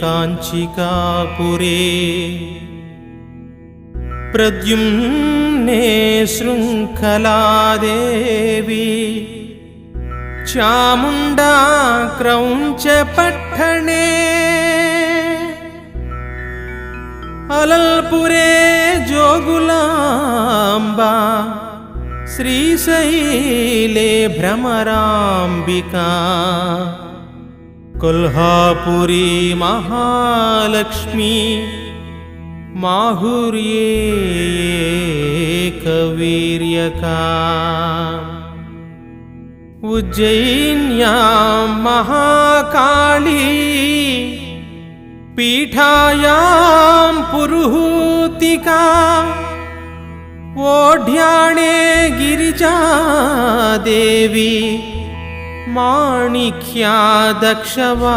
काञ्चिकापुरे प्रद्युम्ने शृङ्खलादेवी Chamunda क्रौञ्चपट्टणे अलल्पुरे Jogulamba श्रीशैले Bhramarambika Kolhapuri Mahalakshmi माहुर्येकवीर्यका उज्जयिन्यां Mahakali पीठायां पुरुहूतिका। ओढ्याणे Girija Devi माणिक्या दक्षवा